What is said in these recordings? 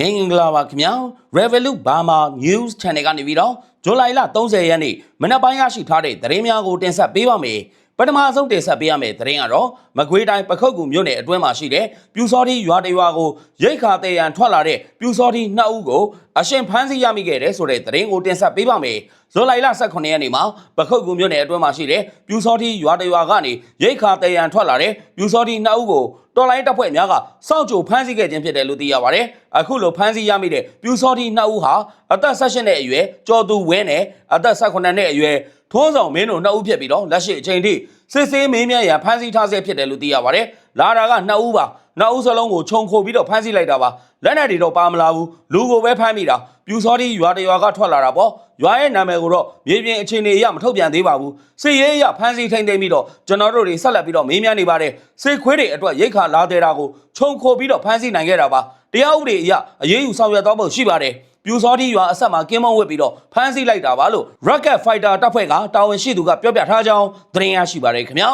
မင်္ဂလာပါခင်ဗျာ Revolut Burma News Channel ကနေပြီးတော့ဇူလိုင်လ30ရက်နေ့မနက်ပိုင်းရရှိထားတဲ့သတင်းများကိုတင်ဆက်ပေးပါမယ် ပထမဆုံးတင်ဆက်ပေးရမယ့်သတင်းကတော့မကွေးတိုင်းပခုတ်ကူမြို့နယ်အတွင်းမှာရှိတဲ့ပြူစောတိရွာတရွာကိုရိတ်ခါတေရန်ထွက်လာတဲ့ပြူစောတိနှစ်ဦးကိုအရှင်ဖမ်းဆီးရမိခဲ့တဲ့ဆိုတဲ့သတင်းကိုတင်ဆက်ပေးပါမယ်ဇူလိုင်လ18ရက်နေ့မှာပခုတ်ကူမြို့နယ်အတွင်းမှာရှိတဲ့ပြူစောတိရွာတရွာကနေရိတ်ခါတေရန်ထွက်လာတဲ့ပြူစောတိနှစ်ဦးကိုတော်လိုင်းတပ်ဖွဲ့များကစောင့်ကြိုဖမ်းဆီးခဲ့ခြင်းဖြစ်တယ်လို့သိရပါတယ်အခုလိုဖမ်းဆီးရမိတဲ့ပြူစောတိနှစ်ဦးဟာအသက်16နှစ်အရွယ်ကျော်သူဝင်းနဲ့အသက်18နှစ်အရွယ် ထုံးဆောင်မင်းတို့နှစ်ဦးဖြစ်ပြီးတော့လက်ရှိအချိန်ထိစစ်ဆေးမင်းမြတ်ရန်ဖမ်းဆီးထားဆဲဖြစ်တယ်လို့သိရပါတယ်လာတာကနှစ်ဦးပါနှစ်ဦးစလုံးကိုခြုံခိုပြီးတော့ဖမ်းဆီးလိုက်တာပါလက်နက်တွေတော့ပါမလာဘူးလူကိုပဲဖမ်းမိတာပြူစောတိရွာတရွာကထွက်လာတာပေါ့ရွာရဲ့နာမည်ကိုတော့မြေပြင်အခြေအနေအရမထုတ်ပြန်သေးပါဘူးစစ်ရေးအရဖမ်းဆီးထိန်သိမ်းပြီးတော့ကျွန်တော်တို့တွေဆက်လက်ပြီးတော့မေးမြန်းနေပါတယ်စစ်ခွေးတွေအတွက်ရိတ်ခါလာတဲ့တာကိုခြုံခိုပြီးတော့ဖမ်းဆီးနိုင်ခဲ့တာပါတရားဥပဒေအရအရေးယူဆောင်ရွက်တော့ဖို့ရှိပါတယ် ပြူစောတိရွာအဆက်မှာကင်းမုံဝစ်ပြီးတော့ဖမ်းဆီးလိုက်တာပါလို့ Rocket Fighter တပ်ဖွဲ့ကတာဝန်ရှိသူကပြောပြထားကြောင်းသတင်းရရှိပါတယ်ခင်ဗျာ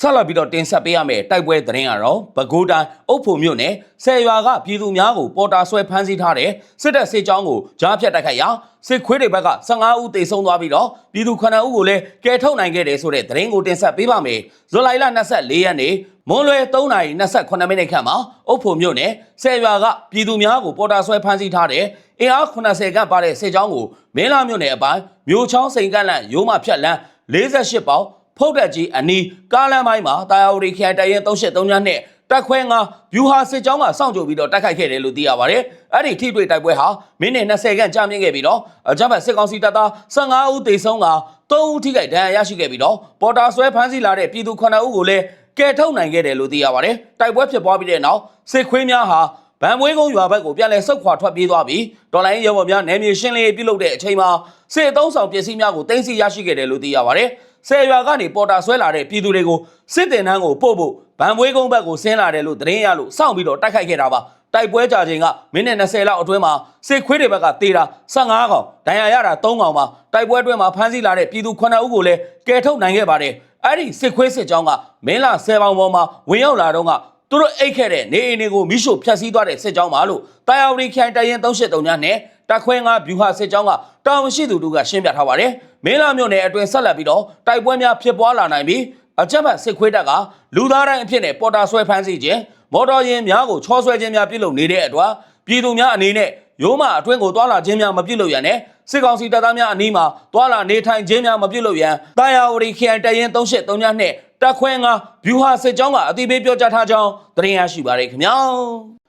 ဆက်လက်ပြီးတော့တင်ဆက်ပေးရမယ့်တိုက်ပွဲသတင်းကတော့ပဲခူးတိုင်းအုတ်ဖို့မြို့နယ်ဆယ်ရွာကပြည်သူများကိုပေါ်တာဆွဲဖမ်းဆီးထားတဲ့စစ်တပ်စစ်ကြောင်းကိုကြားဖြတ်တိုက်ခိုက်ရာစစ်ခွေးတွေဘက်က15ဦးသေဆုံးသွားပြီးတော့ပြည်သူ9ဦးကိုလည်းကယ်ထုတ်နိုင်ခဲ့တယ်ဆိုတဲ့သတင်းကိုတင်ဆက်ပေးပါမယ်ဇူလိုင်လ24ရက်နေ့မွန်းလွယ်3:28မိနစ်ခန့်မှာအုတ်ဖို့မြို့နယ်ဆယ်ရွာကပြည်သူများကိုပေါ်တာဆွဲဖမ်းဆီးထားတဲ့အင်အား80ခန့်ပါတဲ့စစ်ကြောင်းကိုမင်းလာမြို့နယ်အပိုင်းမြို့ချောင်းစိန်ကန့်လန့်ရိုးမဖြတ်လန်း48ပေါင် ဖုတ်တက်ကြီးအနီးကားလမ်းပိုင်းမှာတာယာဝတီခရိုင်တရင်383ညနဲ့တက်ခွဲငါဗျူဟာစစ်ကြောင်းကစောင့်ကြိုပြီးတော့တိုက်ခိုက်ခဲ့တယ်လို့သိရပါတယ်။အဲ့ဒီထိတွေ့တိုက်ပွဲဟာမိနစ်20ခန့်ကြာမြင့်ခဲ့ပြီးတော့အကြမ်းဖက်စစ်ကောင်စီတပ်သား15ဦးသေဆုံးက3ဦးထိခိုက်ဒဏ်ရာရရှိခဲ့ပြီးတော့ပေါ်တာဆွဲဖမ်းဆီးလာတဲ့ပြည်သူ9ဦးကိုလည်းကယ်ထုတ်နိုင်ခဲ့တယ်လို့သိရပါတယ်။တိုက်ပွဲဖြစ်ပွားပြီးတဲ့နောက်စစ်ခွေးများဟာဗန်မွေးကုန်းရွာဘက်ကိုပြန်လည်ဆုတ်ခွာထွက်ပြေးသွားပြီးဒေါ်လာရင်းရဲဘော်များနယ်မြေရှင်းလင်းရေးပြုလုပ်တဲ့အချိန်မှာစစ်အုံဆောင်ပစ္စည်းများကိုတင်စီရရှိခဲ့တယ်လို့သိရပါတယ်။ ဆယ်ရွာကနေပေါ်တာဆွဲလာတဲ့ပြည်သူတွေကိုစစ်တင်တန်းကိုပို့ဖို့ဗန်မွေးကုန်းဘက်ကိုဆင်းလာတယ်လို့သတင်းရလို့စောင့်ပြီးတော့တိုက်ခိုက်ခဲ့တာပါ။တိုက်ပွဲကြာချိန်ကမိနစ်20လောက်အတွင်းမှာစစ်ခွေးတွေဘက်ကတေးတာ15កောင်ဒဏ်ရာရတာ3កောင်ပါတိုက်ပွဲအတွင်းမှာဖမ်းဆီးလာတဲ့ပြည်သူ9ဦးကိုလည်းကယ်ထုတ်နိုင်ခဲ့ပါတယ်။အဲ့ဒီစစ်ခွေးစစ်ကြောင်းကမင်းလာ10ပေါင်ပေါ်မှာဝင်ရောက်လာတော့ကသူတို့အိတ်ခဲ့တဲ့နေအိမ်တွေကိုမိရှို့ဖျက်ဆီးသွားတဲ့စစ်ကြောင်းပါလို့တာယာဝတီခိုင်တရင်373ညနဲ့ တက်ခွဲငါဗျူဟာစစ်ကြောင်းကတာဝန်ရှိသူတို့ကရှင်းပြထားပါတယ်။မင်းလာမြို့နယ်အတွင်းဆက်လက်ပြီးတော့တိုက်ပွဲများဖြစ်ပွားလာနိုင်ပြီးအကြမ်းဖက်စစ်ခွေးတပ်ကလူသားတိုင်းအဖြစ်နဲ့ပေါ်တာဆွဲဖမ်းဆီးခြင်းမော်တော်ယာဉ်များကိုချောဆွဲခြင်းများပြုလုပ်နေတဲ့အတွက်ပြည်သူများအနေနဲ့ရိုးမအတွင်းကိုတွာလာခြင်းများမပြုလုပ်ရန်နဲ့စစ်ကောင်စီတပ်သားများအနီးမှာတွာလာနေထိုင်ခြင်းများမပြုလုပ်ရန်တာယာဝတီခရိုင်တရင်373ညနဲ့တက်ခွဲငါဗျူဟာစစ်ကြောင်းကအတိပေးပြောကြားထားကြောင်းသတင်းရရှိပါရခင်ဗျာ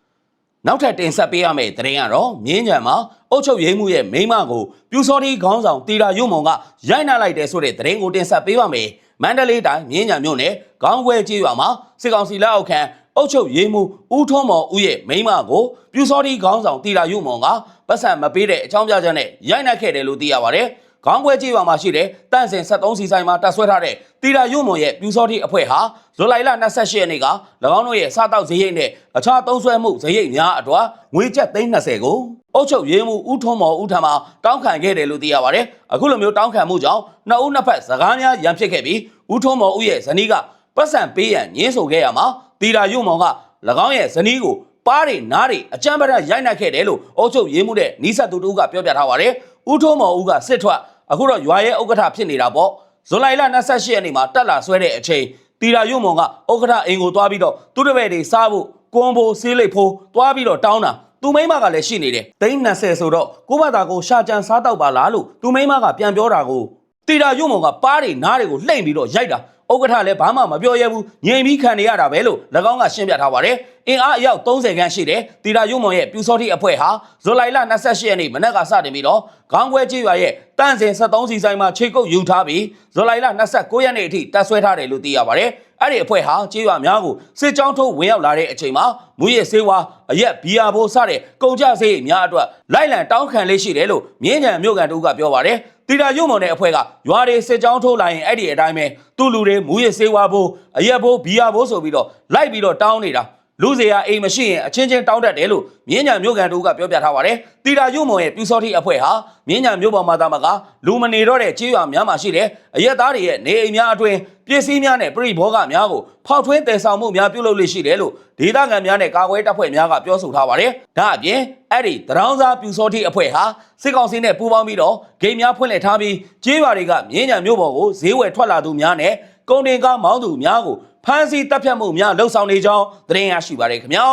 နောက်ထပ်တင်ဆက်ပေးရမယ့်သတင်းကတော့မြင်းကြံမှာအုတ်ချုပ်ရိမ့်မှုရဲ့မိန်းမကိုပြူစောတိခေါင်းဆောင်တီတာရုံမုံကရိုက်နှက်လိုက်တယ်ဆိုတဲ့သတင်းကိုတင်ဆက်ပေးပါမယ်မန္တလေးတိုင်းမြင်းကြံမြို့နယ်ခေါင်းခွဲကျေးရွာမှာစစ်ကောင်စီလက်အောက်ခံအုတ်ချုပ်ရိမ့်မှုဦးထွန်းမော်ဦးရဲ့မိန်းမကိုပြူစောတိခေါင်းဆောင်တီတာရုံမုံကပတ်စံမပေးတဲ့အကြောင်းပြချက်နဲ့ရိုက်နှက်ခဲ့တယ်လို့သိရပါတယ် ခေါင်းခွဲကြေးရွာမှာရှိတဲ့တန့်စင်73စီဆိုင်မှာတပ်ဆွဲထားတဲ့တီတာရုံမွန်ရဲ့ပြူစောတိအဖွဲ့ဟာဇူလိုင်လ28ရက်နေ့က၎င်းတို့ရဲ့စားတောက်ဈေးရိတ်နဲ့အခြားသုံးဆွဲမှုဈေးရိတ်များအတော်ငွေကျပ်330ကိုအုတ်ချုပ်ရေးမှုဦးထွန်းမော်ဦးထံမှတောင်းခံခဲ့တယ်လို့သိရပါတယ်။အခုလိုမျိုးတောင်းခံမှုကြောင့်နှစ်ဦးနှစ်ဖက်စကားများရန်ဖြစ်ခဲ့ပြီးဦးထွန်းမော်ဦးရဲ့ဇနီးကပတ်စံပေးရန်ညှင်းဆိုခဲ့ရမှာတီတာရုံမောင်က၎င်းရဲ့ဇနီးကိုပါးတွေနားတွေအကြမ်းပဒရိုက်နှက်ခဲ့တယ်လို့အုတ်ချုပ်ရေးမှုတဲ့နီးစပ်သူတို့ကပြောပြထားပါတယ်။ဦးထွန်းမော်ဦးကစစ်ထွက် အခုတော့ရွာရဲ့ဥက္ကဋ္ဌဖြစ်နေတာပေါ့ဇူလိုင်လ28ရက်နေ့မှာတက်လာဆွဲတဲ့အချိန်တီရာရုံမုံကဥက္ကဋ္ဌအိမ်ကိုသွားပြီးတော့သူ့တပည့်တွေစားဖို့ကွန်ဘိုဆေးလိပ်ဖိုးသွားပြီးတော့တောင်းတာသူမိမကလည်းရှိနေတယ်သိန်း20ဆိုတော့ကိုဘတာကိုရှာကြံစားတော့ပါလားလို့သူမိမကပြန်ပြောတာကိုတီရာရုံမုံကပါးတွေနားတွေကိုလှိမ့်ပြီးတော့ရိုက်တာ ဥက္ကဋ္ဌလည်းဘာမှမပြောရဲဘူးငြိမ်ပြီးခံနေရတာပဲလို့၎င်းကရှင်းပြထားပါတယ်အင်အားအယောက်30ခန်းရှိတယ်တီရာရုံမုံရဲ့ပြူစောတိအဖွဲ့ဟာဇူလိုင်လ28ရက်နေ့မနက်ကစတင်ပြီးတော့ခေါင်းခွဲကြေးရွာရဲ့တန့်စင်73စီဆိုင်မှာခြေကုပ်ယူထားပြီးဇူလိုင်လ29ရက်နေ့အထိတပ်ဆွဲထားတယ်လို့သိရပါတယ်အဲ့ဒီအဖွဲ့ဟာကြေးရွာများကိုစစ်ကြောင်းထုတ်ဝင်ရောက်လာတဲ့အချိန်မှာမူရစ်ဆေးဝါးအရက်ဘီယာဘိုးစတဲ့ကုန်ကြဆေးအများအတွက်လိုက်လံတောင်းခံလေးရှိတယ်လို့မြင်းကြံမြို့ကန်တို့ကပြောပါတယ် တီတာရုံမုံတဲ့အဖွဲ့ကရွာတွေစစ်ကြောင်းထိုးလာရင်အဲ့ဒီအတိုင်းပဲသူ့လူတွေမူရစ်ဆေးဝါးဘိုးအရက်ဘိုးဘီယာဘိုးဆိုပြီးတော့လိုက်ပြီးတော့တောင်းနေတာ လူစရာအိမ်မရှိရင်အချင်းချင်းတောင်းတတ်တယ်လို့မြင်းညာမြို့ကန်တို့ကပြောပြထားပါတယ်။တီတာရုံမုံရဲ့ပြူစောတိအဖွဲ့ဟာမြင်းညာမြို့ပေါ်မှာတာမကလူမနေတော့တဲ့ကြေးရွာများမှာရှိတဲ့အရက်သားတွေရဲ့နေအိမ်များအတွင်းပစ္စည်းများနဲ့ပြိဘောဂများကိုဖောက်ထွင်းတည်ဆောင်မှုများပြုလုပ်လို့ရှိတယ်လို့ဒေသခံများနဲ့ကာကွယ်တပ်ဖွဲ့များကပြောဆိုထားပါတယ်။ဒါအပြင်အဲ့ဒီတရောင်းစားပြူစောတိအဖွဲ့ဟာစစ်ကောင်စီနဲ့ပူးပေါင်းပြီးတော့ဂိမ်းများဖွင့်လှစ်ထားပြီးကြေးရွာတွေကမြင်းညာမြို့ပေါ်ကိုဈေးဝယ်ထွက်လာသူများနဲ့ကုန်တင်ကားမောင်းသူများကို ဖမ်းဆီးတပ်ဖြတ်မှုများလှုပ်ဆောင်နေကြောင်းသတင်းရရှိပါတယ်ခင်ဗျာ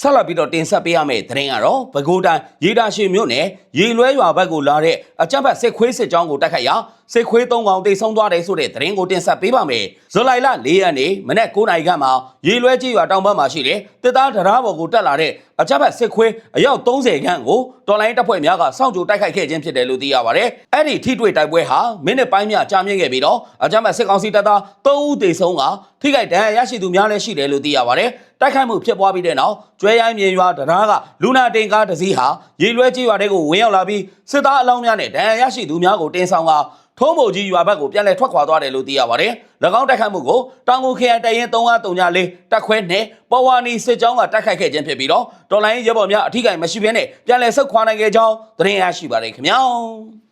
ဆက်လက်ပြီးတော့တင်ဆက်ပေးရမယ့်သတင်းကတော့ပဲခူးတိုင်းရေတာရှိမြို့နယ်ရေလွဲရွာဘက်ကိုလာတဲ့အကြမ်းဖက်စစ်ခွေးစစ်ကြောင်းကိုတိုက်ခိုက်ရာ စစ်ခွေး၃ကောင်တိတ်ဆုံးသွားတယ်ဆိုတဲ့သတင်းကိုတင်ဆက်ပေးပါမယ်။ဇူလိုင်လ၄ရက်နေ့မနက်9:00နာရီခန့်မှာရေလွဲကြီးရွာတောင်ဘက်မှာရှိတဲ့တစ်သားတရားပေါ်ကိုတက်လာတဲ့အကြမ်းဖက်စစ်ခွေးအယောက်30ခန့်ကိုတော်လိုင်းတပ်ဖွဲ့များကစောင့်ကြိုတိုက်ခိုက်ခဲ့ခြင်းဖြစ်တယ်လို့သိရပါတယ်။အဲ့ဒီထိတွေ့တိုက်ပွဲဟာမိနစ်ပိုင်းများကြာမြင့်ခဲ့ပြီးတော့အကြမ်းဖက်စစ်ကောင်စီတပ်သား3ဦးသေဆုံးကထိခိုက်ဒဏ်ရာရရှိသူများလည်းရှိတယ်လို့သိရပါတယ်။တိုက်ခိုက်မှုဖြစ်ပွားပြီးတဲ့နောက်ကျွဲရိုင်းမြေရွာတရားကလူနာတင်ကားတစ်စီးဟာရေလွဲကြီးရွာတဲကိုဝင်ရောက်လာပြီးစစ်သားအလောင်းများနဲ့ဒဏ်ရာရရှိသူများကိုတင်ဆောင်ကထုံးဘုံကြီးရွာဘက်ကိုပြန်လည်ထွက်ခွာသွားတယ်လို့သိရပါတယ်။၎င်းတိုက်ခိုက်မှုကိုတောင်ကိုခရိုင်တရင်334တက်ခွဲနဲ့ပေါ်ဝါနီစစ်ကြောင်းကတိုက်ခိုက်ခဲ့ခြင်းဖြစ်ပြီးတော့တော်လိုင်းရဲဘော်များအထူးကိမရှိဘဲနဲ့ပြန်လည်ဆုတ်ခွာနိုင်ခဲ့ကြောင်းသတင်းရရှိပါတယ်ခင်ဗျာ။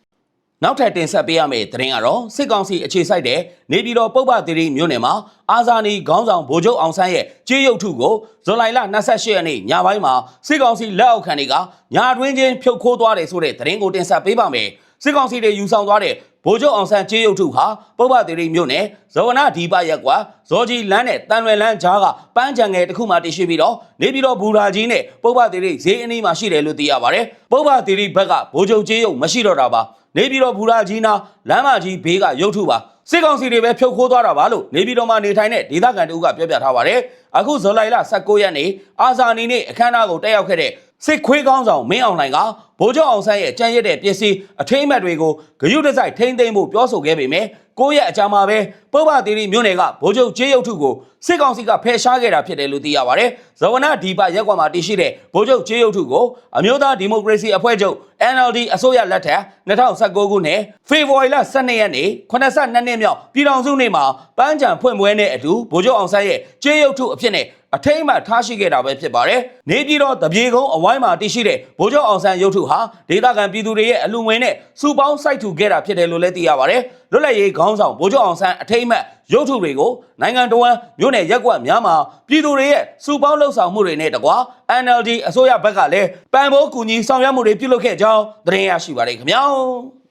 နောက်ထပ်တင်ဆက်ပေးရမယ့်သတင်းကတော့စစ်ကောင်စီအခြေစိုက်တဲ့နေပြည်တော်ပုပ္ပသီရိမြို့နယ်မှာအာဇာနည်ခေါင်းဆောင်ဗိုလ်ချုပ်အောင်ဆန်းရဲ့ကြေးရုပ်ထုကိုဇွန်လ28ရက်နေ့ညပိုင်းမှာစစ်ကောင်စီလက်အောက်ခံတွေကညာတွင်းချင်းဖြုတ်ခိုးသွားတယ်ဆိုတဲ့သတင်းကိုတင်ဆက်ပေးပါမယ်။ စစ်ကောင်စီတွေယူဆောင်သွားတဲ့ဗိုလ်ချုပ်အောင်ဆန်းကြေးရုပ်ထုဟာပုပ္ပသီရိမြို့နယ်ဇဝနာဒီပရက်ကွာဇော်ကြီးလန်းနဲ့တန်လွယ်လန်းကြားကပန်းချံငယ်တစ်ခုမှတည်ရှိပြီးတော့နေပြည်တော်ဘူရာကြီးနဲ့ပုပ္ပသီရိဈေးအနီးမှာရှိတယ်လို့သိရပါတယ်။ပုပ္ပသီရိဘက်ကဗိုလ်ချုပ်ကြေးရုပ်မရှိတော့တာပါ။နေပြည်တော်ဘူရာကြီးနာလမ်းမကြီးဘေးကရုပ်ထုပါ။စစ်ကောင်စီတွေပဲဖြုတ်ခိုးသွားတာပါလို့နေပြည်တော်မှာနေထိုင်တဲ့ဒေသခံတို့ကပြောပြထားပါတယ်။အခုဇွန်လ19ရက်နေ့အာဇာနည်နေ့အခမ်းအနားကိုတက်ရောက်ခဲ့တဲ့ စစ်ခွေးကောင်းဆောင်မင်းအောင်လှိုင်ကဗိုလ်ချုပ်အောင်ဆန်းရဲ့ကြံရတဲ့ပစ္စည်းအထိမ့်အမှတ်တွေကိုဂရုတစိုက်ထိမ့်သိမ်းဖို့ပြောဆိုခဲ့ပေမဲ့ကိုယ့်ရဲ့အကြမ်းမှာပဲပုဗ္ဗသီရိမြို့နယ်ကဗိုလ်ချုပ်ကျေးရုပ်ထုကိုစစ်ကောင်စီကဖယ်ရှားခဲ့တာဖြစ်တယ်လို့သိရပါတယ်။ဇဝနာဒီပရက်ကွာမှာတည်ရှိတဲ့ဗိုလ်ချုပ်ကျေးရုပ်ထုကိုအမျိုးသားဒီမိုကရေစီအဖွဲ့ချုပ် NLD အစိုးရလက်ထက်2019ခုနှစ်ဖေဖော်ဝါရီလ12ရက်နေ့82နှစ်မြောက်ပြည်ထောင်စုနေ့မှာပန်းချံဖွင့်ပွဲနဲ့အတူဗိုလ်ချုပ်အောင်ဆန်းရဲ့ကျေးရုပ်ထုအဖြစ်နဲ့ အထိမ့်အမှတ်ထားရှိခဲ့တာပဲဖြစ်ပါတယ်။နေပြည်တော်တပြေကုန်းအဝိုင်းမှာတည်ရှိတဲ့ဗိုလ်ချုပ်အောင်ဆန်းရုပ်ထုဟာဒေသခံပြည်သူတွေရဲ့အလူငွေနဲ့စုပေါင်းစိုက်ထူခဲ့တာဖြစ်တယ်လို့လည်းသိရပါတယ်။လွတ်လပ်ရေးခေါင်းဆောင်ဗိုလ်ချုပ်အောင်ဆန်းအထိမ့်အမှတ်ရုပ်ထုတွေကိုနိုင်ငံတော်ဝန်မြို့နယ်ရက်ကွက်များမှာပြည်သူတွေရဲ့စုပေါင်းလှုပ်ဆောင်မှုတွေနဲ့တကွာ NLD အစိုးရဘက်ကလည်းပံ့ပိုးကူညီဆောင်ရွက်မှုတွေပြုလုပ်ခဲ့ကြောင်းသတင်းရရှိပါတယ်ခင်ဗျာ။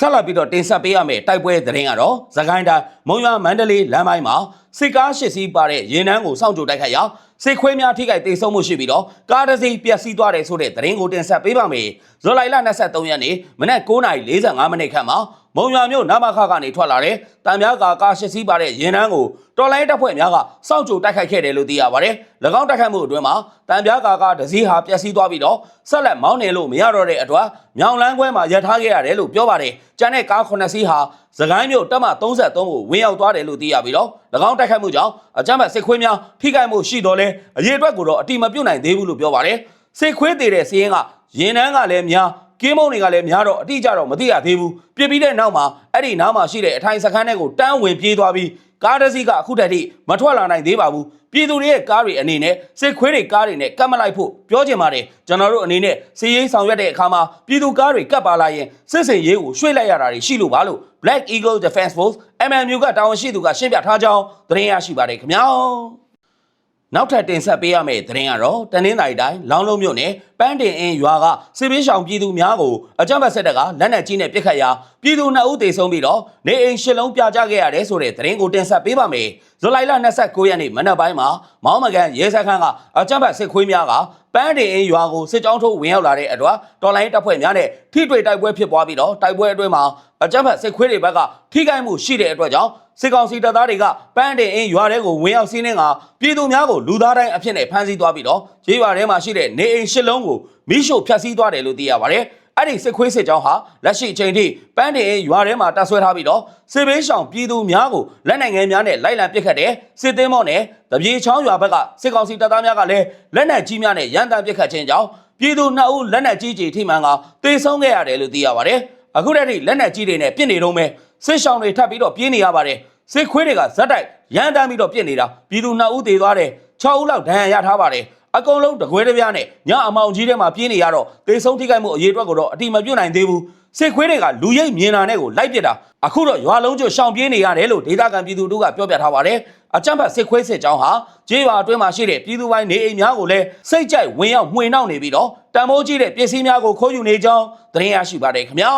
ဆက်လက်ပြီးတော့တင်ဆက်ပေးရမယ့်တိုက်ပွဲသတင်းကတော့သခိုင်းတိုင်းမုံရွာမန္တလေးလမ်းပိုင်းမှာစစ်ကားရှစ်စီးပါတဲ့ရင်နှန်းကိုစောင့်ကြိုတိုက်ခိုက်ရာစစ်ခွေးများထိခိုက်ဒေဆုံးမှုရှိပြီးတော့ကားတစ်စီးပျက်စီးသွားတယ်ဆိုတဲ့သတင်းကိုတင်ဆက်ပေးပါမယ်။ဇူလိုင်လ23ရက်နေ့မနက်9:45မိနစ်ခန့်မှာ မုံရွာမြို့နမခကနေထွက်လာတဲ့တံမြားကာကားရှစ်စီးပါတဲ့ရင်နှန်းကိုတော်လိုင်းတပ်ဖွဲ့များကစောင့်ကြိုတိုက်ခိုက်ခဲ့တယ်လို့သိရပါတယ်။၎င်းတိုက်ခိုက်မှုအတွင်းမှာတံမြားကာကားတစ်စီးဟာပျက်စီးသွားပြီးတော့ဆက်လက်မောင်းနေလို့မရတော့တဲ့အတွက်မြောင်လန်းခွဲမှာရပ်ထားခဲ့ရတယ်လို့ပြောပါတယ်။ကျန်တဲ့ကား9စီးဟာသခိုင်းမြို့တပ်မ33ကိုဝင်ရောက်သွားတယ်လို့သိရပြီးတော့၎င်းတိုက်ခိုက်မှုကြောင့်အကြမ်းဖက်စစ်ခွေးများထိခိုက်မှုရှိတော်လဲအရေးအတွက်ကိုတော့အတိမပြုတ်နိုင်သေးဘူးလို့ပြောပါတယ်။စစ်ခွေးသေးတဲ့စီးရင်ကရင်နှန်းကလည်းများ ကင်းမုံတွေကလည်းများတော့အတိအကျတော့မသိရသေးဘူးပြစ်ပြီးတဲ့နောက်မှာအဲ့ဒီနားမှာရှိတဲ့အထိုင်စခန်းတွေကိုတန်းဝင်ပြေးသွားပြီးကားတစ်စီးကအခုတည်းထိမထွက်လာနိုင်သေးပါဘူးပြည်သူတွေရဲ့ကားတွေအနေနဲ့စစ်ခွေးတွေကားတွေနဲ့ကတ်မလိုက်ဖို့ပြောချင်ပါတယ်ကျွန်တော်တို့အနေနဲ့စီးရေးဆောင်ရွက်တဲ့အခါမှာပြည်သူကားတွေကတ်ပါလာရင်စစ်စင်ရေးကိုရွှေ့လိုက်ရတာတွေရှိလို့ပါလို့ Black Eagle Defense Force MMU ကတာဝန်ရှိသူကရှင်းပြထားကြောင်းသတင်းရရှိပါတယ်ခင်ဗျာ နောက်ထပ်တင်ဆက်ပေးရမယ့်သတင်းကတော့တနင်္သာရီတိုင်းလောင်းလုံးမြို့နယ်ပန်းတင်အင်းရွာကစစ်ပေးဆောင်ပြည်သူများကိုအကြမ်းဖက်စစ်တပ်ကလက်နက်ကြီးနဲ့ပစ်ခတ်ရာပြည်သူ2ဦးသေဆုံးပြီးတော့နေအိမ်ရှစ်လုံးပြာကျခဲ့ရတယ်ဆိုတဲ့သတင်းကိုတင်ဆက်ပေးပါမယ်။ဇူလိုင်လ29ရက်နေ့မနက်ပိုင်းမှာမောင်းမကန်ရဲစခန်းကအကြမ်းဖက်စစ်ခွေးများကပန်းတင်အင်းရွာကိုစစ်ကြောင်းထိုးဝင်ရောက်လာတဲ့အတွက်တော်လိုင်းတပ်ဖွဲ့များနဲ့ထိတွေ့တိုက်ပွဲဖြစ်ပွားပြီးတော့တိုက်ပွဲအတွင်းမှာ အကြမ်းဖက်စစ်ခွေးတွေဘက်ကထိခိုက်မှုရှိတဲ့အတွက်ကြောင့်စစ်ကောင်စီတပ်သားတွေကပန်းတင်အင်းရွာထဲကိုဝင်ရောက်စီးနှင်းကပြည်သူများကိုလူသားတိုင်းအဖြစ်နဲ့ဖမ်းဆီးသွားပြီးတော့ရေရွာထဲမှာရှိတဲ့နေအိမ်ရှစ်လုံးကိုမိရှို့ဖျက်ဆီးသွားတယ်လို့သိရပါတယ်။အဲ့ဒီစစ်ခွေးစစ်ကြောင်းဟာလက်ရှိအချိန်ထိပန်းတင်အင်းရွာထဲမှာတပ်ဆွဲထားပြီးတော့စစ်ဘေးရှောင်ပြည်သူများကိုလက်နက်ငယ်များနဲ့လိုက်လံပစ်ခတ်တဲ့စစ်သေးမော့နဲ့တပြေချောင်းရွာဘက်ကစစ်ကောင်စီတပ်သားများကလည်းလက်နက်ကြီးများနဲ့ရန်တမ်းပစ်ခတ်ခြင်းကြောင့်ပြည်သူနှစ်ဦးလက်နက်ကြီးကြီးထိမှန်ကတေဆုံးခဲ့ရတယ်လို့သိရပါတယ်။ အခုတည်းကလက်နက်ကြီးတွေနဲ့ပြစ်နေတော့မယ်စစ်ရှောင်တွေထပ်ပြီးတော့ပြေးနေရပါတယ်စစ်ခွေးတွေကဇက်တိုက်ရန်တမ်းပြီးတော့ပြစ်နေတာပြည်သူ2ဦးသေသွားတယ်6ဦးလောက်ဒဏ်ရာရထားပါတယ်အကုန်လုံးတကွဲတပြားနဲ့ညအမောင်ကြီးထဲမှာပြင်းနေရတော့သေဆုံးထိခိုက်မှုအရေးအတွက်ကိုတော့အတိမပြုတ်နိုင်သေးဘူး စစ်ခွေးတွေကလူရိတ်မြင်တာနဲ့ကိုလိုက်ပစ်တာအခုတော့ရွာလုံးကျွတ်ရှောင်ပြေးနေရတယ်လို့ဒေသခံပြည်သူတို့ကပြောပြထားပါတယ်အကြမ်းဖက်စစ်ခွေးစစ်ကြောင်းဟာကြေးရွာအတွင်းမှာရှိတဲ့ပြည်သူပိုင်းနေအိမ်များကိုလည်းစိတ်ကြိုက်ဝင်ရောက်မှွေနှောက်နေပြီးတော့တံမိုးကြီးတဲ့ပစ္စည်းများကိုခိုးယူနေကြောင်းသတင်းရရှိပါတယ်ခင်ဗျာ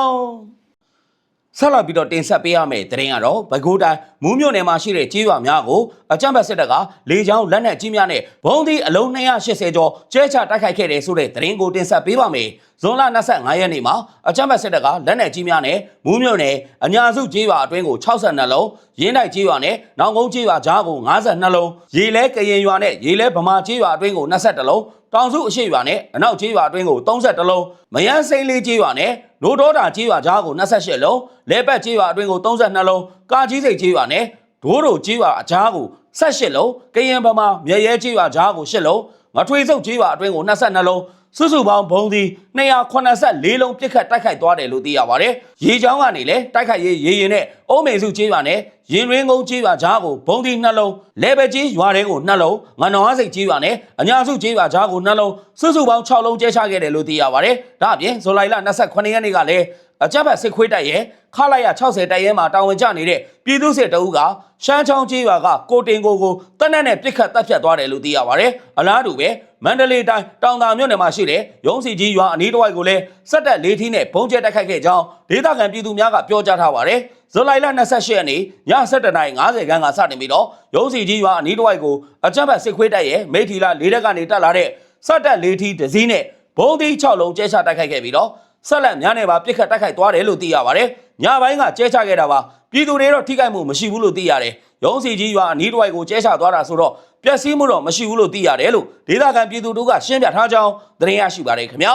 ဆက်လက်ပြီးတော့တင်ဆက်ပေးရမယ့်သတင်းကတော့ဘကိုးတိုင်းမူးမြို့နယ်မှာရှိတဲ့ကြေးရွာများကိုအကြမ်းဖက်စစ်တပ်ကလေကြောင်းလက်နက်ကြီးများနဲ့ဘုံဒီအလုံး280ကျော်ကျဲချတိုက်ခိုက်ခဲ့တယ်ဆိုတဲ့သတင်းကိုတင်ဆက်ပေးပါမယ်။ ဇွန်လ25ရက်နေ့မှာအကြမ်းဖက်စစ်တပ်ကလက်နက်ကြီးများနဲ့မူးမြို့နယ်အညာစုကြေးရွာအတွင်းကို62လုံးရင်းတိုက်ကြေးရွာနဲ့နောင်ကုန်းကြေးရွာကြားကို52လုံးရေလဲကရင်ရွာနဲ့ရေလဲဗမာကြေးရွာအတွင်းကို22လုံးတောင်စုအရှိရွာနဲ့အနောက်ကြေးရွာအတွင်းကို32လုံးမယန်းစိမ့်လေးကြေးရွာနဲ့နိုးဒေါတာကြေးရွာကြားကို28လုံးလဲပတ်ကြေးရွာအတွင်းကို32လုံးကာကြီးစိတ်ကြေးရွာနဲ့ဒိုးတို့ကြေးရွာအကြားကို18လုံးကရင်ဗမာမြရဲကြေးရွာကြားကို8လုံးငထွေစုပ်ကြေးရွာအတွင်းကို22လုံး စုစုပေါင်းဘုံဒီ284လုံးပြစ်ခတ်တိုက်ခိုက်သွားတယ်လို့သိရပါတယ်။ရေချောင်းကနေလည်းတိုက်ခိုက်ရေးရေရင်နဲ့အုံးမေစုကြေးရွာနဲ့ရင်ရင်းကုန်းကြေးရွာကြားကိုဘုံဒီ2လုံးလဲပဲကြေးရွာတွေကို2လုံးငနောင်းစိတ်ကြေးရွာနဲ့အညာစုကြေးရွာကြားကို2လုံးစုစုပေါင်း6လုံးကျဲချခဲ့တယ်လို့သိရပါတယ်။ဒါအပြင်ဇူလိုင်လ28ရက်နေ့ကလည်း အကြမ်းဖက်စစ်ခွေးတိုက်ရဲ့ခလာရ60တိုက်ရဲမှာတာဝန်ကျနေတဲ့ပြည်သူစစ်တအုပ်ကရှမ်းချောင်းကြေးရွာကကိုတင်ကိုကိုတနက်နဲ့ပြစ်ခတ်တပ်ဖြတ်သွားတယ်လို့သိရပါတယ်။အလားတူပဲမန္တလေးတိုင်းတောင်သာမြို့နယ်မှာရှိတဲ့ရုံးစီကြီးရွာအနီးတစ်ဝိုက်ကိုလည်းစက်တက်လေးထီးနဲ့ဘုံကျဲတိုက်ခိုက်ခဲ့ကြောင်းဒေသခံပြည်သူများကပြောကြားထားပါတယ်။ဇူလိုင်လ28ရက်နေ့ည7:50ခန်းကစတင်ပြီးတော့ရုံးစီကြီးရွာအနီးတစ်ဝိုက်ကိုအကြမ်းဖက်စစ်ခွေးတိုက်ရဲ့မိထီလာလေးတက်ကနေတက်လာတဲ့စက်တက်လေးထီးတစ်စီးနဲ့ဘုံသီး6လုံးကျဲချတိုက်ခိုက်ခဲ့ပြီးတော့ ဆက်လက်များနဲ့ပါပြစ်ခတ်တိုက်ခိုက်သွားတယ်လို့သိရပါတယ်။ညပိုင်းကကျဲချခဲ့တာပါပြည်သူတွေတော့ထိခိုက်မှုမရှိဘူးလို့သိရတယ်။ရုံးစီကြီးရွာအနီးတစ်ဝိုက်ကိုကျဲချသွားတာဆိုတော့ပျက်စီးမှုတော့မရှိဘူးလို့သိရတယ်လို့ဒေသခံပြည်သူတို့ကရှင်းပြထားကြောင်းသတင်းရရှိပါတယ်ခင်ဗျာ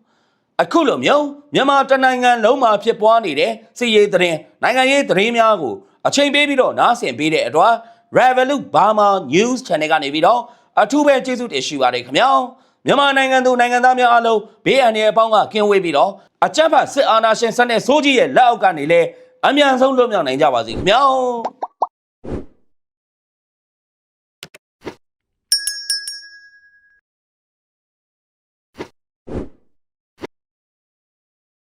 ။အခုလိုမျိုးမြန်မာတနိုင်ငံလုံးမှာဖြစ်ပွားနေတဲ့စီရေးသတင်းနိုင်ငံရေးသတင်းများကိုအချိန်ပေးပြီးတော့နားဆင်ပေးတဲ့အတွက် Revolut Burma News Channel ကနေပြီးတော့အထူးပဲကျေးဇူးတင်ရှိပါတယ်ခင်ဗျာ မြန်မာနိုင်ငံသူနိုင်ငံသားများအားလုံးဘေးအန္တရာယ်အပေါင်းကကင်းဝေးပြီးတော့အကြမ်းဖက်စစ်အာဏာရှင်စနစ်ဆိုးကြီးရဲ့လက်အောက်ကနေလည်းအမြန်ဆုံးလွတ်မြောက်နိုင်ကြပါစေခင်ဗျာ